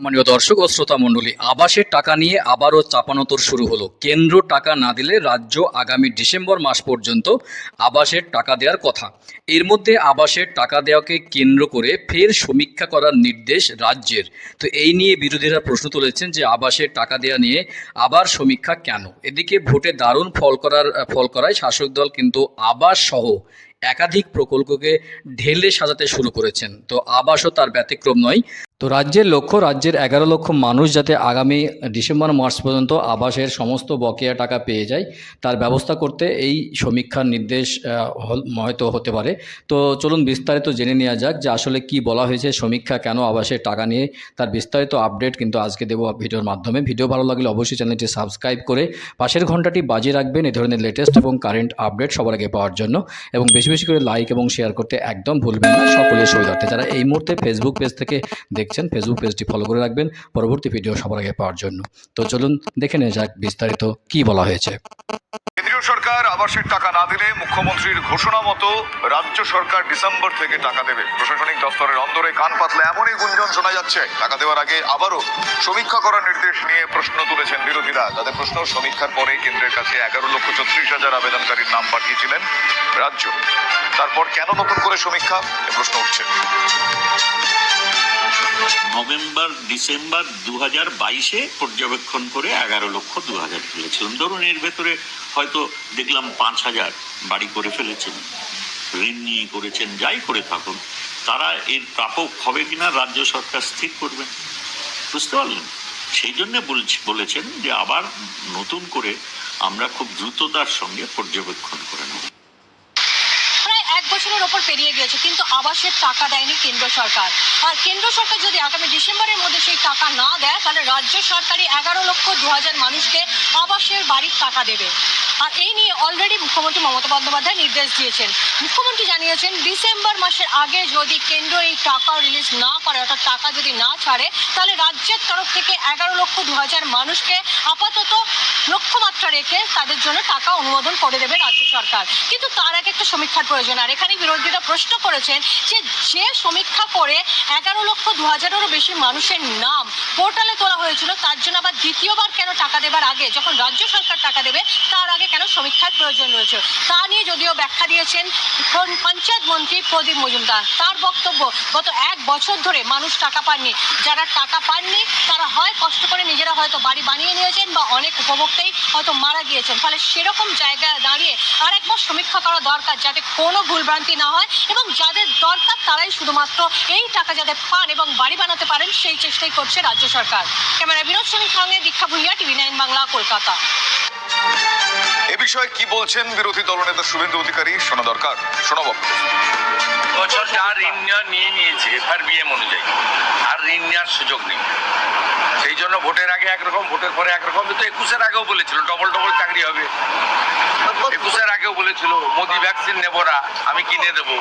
মাননীয় দর্শক ও শ্রোতা মণ্ডলী, আবাসের টাকা নিয়ে আবারও চাপানোতর শুরু হলো। কেন্দ্র টাকা না দিলে রাজ্য আগামী ডিসেম্বর মাস পর্যন্ত আবাসের টাকা দেওয়ার কথা। এর মধ্যে আবাসের টাকা দেওয়াকে কেন্দ্র করে ফের সমীক্ষা করার নির্দেশ রাজ্যের। তো এই নিয়ে বিরোধীরা প্রশ্ন তুলেছেন যে আবাসের টাকা দেওয়া নিয়ে আবার সমীক্ষা কেন? এদিকে ভোটে দারুণ ফল করার, ফল করায় শাসক দল কিন্তু আবাস সহ একাধিক প্রকল্পকে ঢেলে সাজাতে শুরু করেছেন। তো আবাসও তার ব্যতিক্রম নয়। তো রাজ্যের লক্ষ্য, রাজ্যের এগারো লক্ষ মানুষ যাতে আগামী ডিসেম্বর মাস পর্যন্ত আবাসের সমস্ত বকেয়া টাকা পেয়ে যায়, তার ব্যবস্থা করতে এই সমীক্ষার নির্দেশ হয়তো হতে পারে। তো চলুন বিস্তারিত জেনে নেওয়া যাক যে আসলে কি বলা হয়েছে, সমীক্ষা কেন আবাসের টাকা নিয়ে। তার বিস্তারিত আপডেট কিন্তু আজকে দেবো ভিডিওর মাধ্যমে। ভিডিও ভালো লাগলে অবশ্যই চ্যানেলটি সাবস্ক্রাইব করে পাশের ঘন্টাটি বাজিয়ে রাখবেন। এ ধরনের লেটেস্ট এবং কারেন্ট আপডেট সবার আগে পাওয়ার জন্য। এবং বেশি বেশি বেশি করে লাইক এবং শেয়ার করতে একদম ভুলবেন না। সকলের সুবিধার্থে যারা এই মুহূর্তে ফেসবুক পেজ থেকে দেখছেন ফেসবুক পেজটি ফলো করে রাখবেন পরবর্তী ভিডিও সবার আগে পাওয়ার জন্য। তো চলুন দেখে নেওয়া যাক বিস্তারিত কি বলা হয়েছে। আবাসের টাকা না দিলে মুখ্যমন্ত্রীর ঘোষণা মতো রাজ্য সরকার ডিসেম্বর থেকে টাকা দেবে। প্রশাসনিক দপ্তরের অন্দরে কান পাতলে এমনই গুঞ্জন শোনা যাচ্ছে। টাকা দেওয়ার আগে আবারও সমীক্ষা করার নির্দেশ নিয়ে প্রশ্ন তুলেছেন বিরোধীরা। তাদের প্রশ্ন, সমীক্ষার পরে কেন্দ্রের কাছে এগারো লক্ষ ছত্রিশ হাজার আবেদনকারীর নাম পাঠিয়েছিলেন রাজ্য। তারপর কেন নতুন করে সমীক্ষা? এ প্রশ্ন উঠছে। নভেম্বর, ডিসেম্বর দু হাজার বাইশে পর্যবেক্ষণ করে এগারো লক্ষ দু হাজার ফেলেছিলাম। ধরুন, এর ভেতরে হয়তো দেখলাম পাঁচ হাজার বাড়ি করে ফেলেছেন, ঋণ নিয়ে করেছেন, যাই করে থাকুন, তারা এর প্রাপক হবে কিনা রাজ্য সরকার স্থির করবেন বুঝতে পারলেন? সেই জন্য বলছি, বলেছেন যে আবার নতুন করে আমরা খুব দ্রুততার সঙ্গে পর্যবেক্ষণ করে নেব। প্রায় ওপর পেরিয়ে গিয়েছে, কিন্তু আবাসের টাকা দেয়নি কেন্দ্র সরকার। আর কেন্দ্র সরকার যদি আগামী ডিসেম্বরের মধ্যে সেই টাকা না দেয়, তাহলে রাজ্য সরকারই এগারো লক্ষ দু হাজার মানুষকে আবাসের বাড়ির টাকা দেবে। আর এই নিয়ে অলরেডি মুখ্যমন্ত্রী মমতা বন্দ্যোপাধ্যায় নির্দেশ দিয়েছেন। মুখ্যমন্ত্রী জানিয়েছেন ডিসেম্বর মাসের আগে যদি কেন্দ্র এই টাকা রিলিজ না করে, অর্থাৎ টাকা যদি না ছাড়ে, তাহলে রাজ্যের তরফ থেকে এগারো লক্ষ দু হাজার মানুষকে আপাতত লক্ষ্যমাত্রা রেখে তাদের জন্য টাকা অনুমোদন করে দেবে রাজ্য সরকার। কিন্তু তার আগে একটা সমীক্ষার প্রয়োজন। আর এখানে বিরোধীরা প্রশ্ন করেছেন যে যে সমীক্ষা করে এগারো লক্ষ দু হাজারেরও বেশি মানুষের নাম পোর্টালে তোলা হয়েছিল, তার জন্য আবার দ্বিতীয়বার কেন টাকা দেবার আগে, যখন রাজ্য সরকার টাকা দেবে, তার আগে কেন সমীক্ষার প্রয়োজন রয়েছে? তা নিয়ে যদিও ব্যাখ্যা দিয়েছেন পঞ্চায়েত মন্ত্রী প্রদীপ মজুমদার। তার বক্তব্য, গত এক বছর ধরে মানুষ টাকা পাননি। যারা টাকা পাননি, তারা হয় কষ্ট করে নিজেরা হয়তো বাড়ি বানিয়ে নিয়েছেন বা অনেক উপভোক্তাই হয়তো মারা গিয়েছেন। ফলে সেরকম জায়গায় দাঁড়িয়ে আর একবার সমীক্ষা করা দরকার যাতে কোনো ভুলভ্রান্তি না হয় এবং যাদের দরকার তারাই শুধুমাত্র এই টাকা যাতে পান এবং বাড়ি বানাতে পারেন, সেই চেষ্টাই করছে রাজ্য সরকার। ক্যামেরা বিনোদ সঙ্গে দীক্ষা ভুইয়া টিভি নাইন বাংলা, কলকাতা। এ বিষয়ে কি বলছেন বিরোধী দলনেতা শুভেন্দু অধিকারী? শোনা দরকার। শোনা বক্তব্য বছর যা ঋণ নেওয়া নিয়ে নিয়েছে এফআর বিএম অনুযায়ী। আর ঋণ নেওয়ার সুযোগ নেই। সেই জন্য ভোটের আগে একরকম ভোটের পরে একরকম। তো একুশের আগেও বলেছিল ডবল ডবল চাকরি হবে। একুশের আগেও বলেছিল মোদি ভ্যাকসিন নেব না আমি কিনে দেবো।